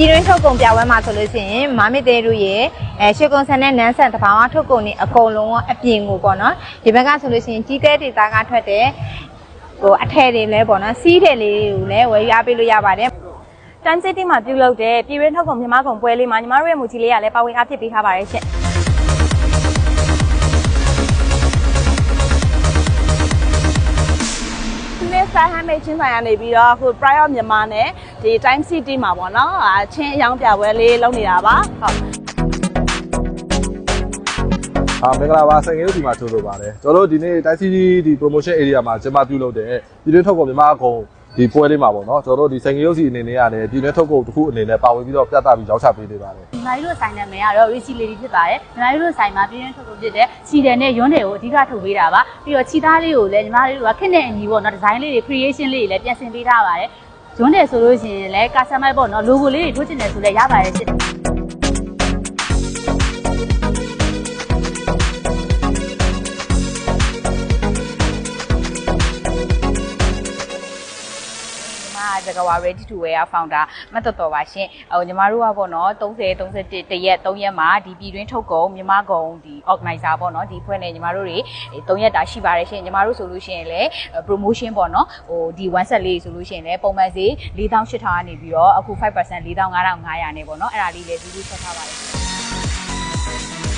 ပြည်တွင်းထုတ်ကုန်ပြပွဲမှာဆိုလို့ရှိရင်မမစ်သေးတို့ရဲ့အဲရှေကုံဆန်နဲ့နန်းဆန်တဘာဝထုတ်ကုန်တွေအကုန်လုံးအပြင်ကိုပေါ့နော်ဒီဘက်ကဆိုလို့ရှိရင်ကြီးတဲ့ဒေသကထွက်တဲ့ဟိုအထည်တွေလဲပေါ့နော်စီးထည်လေးတွေကိုလည်းဝယ်ရပေးလို့ရပါတယ်တန်းစစ်တီမှာပြုလုပ်တဲ့ပြည်ရင်းထုတ်ကုန်မြန်မာကုန်ပွဲလေးမှာညီမတို့ရဲ့မူကြီးလေးကလည်းပါဝင်အားဖြစ်ပေးထားပါတယ်ရှင့် ဒီနေ့ဆိုင်ဟမ်းမေးချင်းဆိုင်ကနေပြီးတော့အခု prior မြန်မာနဲ့ဒီ time city မှာပေါ့နော်အာချင်းအယောင်ပြပွဲလေးလုပ်နေတာပါဟုတ်အာမင်္ဂလာပါဆိုင်ငယ်တို့ဒီမှာကြိုဆိုပါတယ်ကျွန်တော်တို့ဒီနေ့တိုင်းစီဒီ promotion area မှာကျင်းပပြုလုပ်တဲ့ပြည်တွင်းထုတ်ကုန်မြန်မာအကုန် ဒီပွဲလေးမှာပေါ့နော်ကျွန်တော်တို့ဒီဆိုင်ငယ်ရုပ်စီအနေနဲ့ရတယ်ပြည်တွင်းထုတ်ကုန်တစ်ခုအနေနဲ့ပါဝင်ပြီးတော့ပြသပြီးရောင်းချပေးနေပါတယ်ညီမတို့ဆိုင်နာမည်ကတော့ Rishi Lady ဖြစ်ပါတယ်ညီမတို့ဆိုင်မှာပြင်းပြင်းထုတ်ထုတ်ဖြစ်တဲ့စီတယ်နဲ့ရွန်းတယ်ကိုအဓိကထုတ်ပေးတာပါပြီးတော့ခြိသားလေးကိုလည်းညီမတို့ကခက်တဲ့အညီပေါ့နော်ဒီဇိုင်းလေးတွေ creation လေးတွေလည်းပြင်ဆင်ပေးထားပါတယ်ရွန်းတယ်ဆိုလို့ရှိရင်လည်း customer ပေါ့နော် logo လေးတွေထိုးချင်တယ်ဆိုလည်းရပါတယ်ရှင့် ဒီမှာဇကဝါ ready to wear founder မတ်တော်တော်ပါရှင်ဟိုညီမတို့ကပေါ့နော်30 31တရက်3ရက်မှာဒီပြည်တွင်းထုတ်ကုန်မြမကုံဒီ organizer ပေါ့နော်ဒီဖွဲ့နဲ့ညီမတို့တွေ3ရက်တာရှိပါတယ်ရှင်ညီမတို့ဆိုလို့ရှိရင်လည်း promotion ပေါ့နော်ဟိုဒီ1 set လေးဆိုလို့ရှိရင်လည်းပုံမှန်ဈေး4800ကနေပြီးတော့အခု5% 4500နဲ့ပေါ့နော်အဲ့ဒါလေးလည်းဒီလိုချက်ထားပါတယ်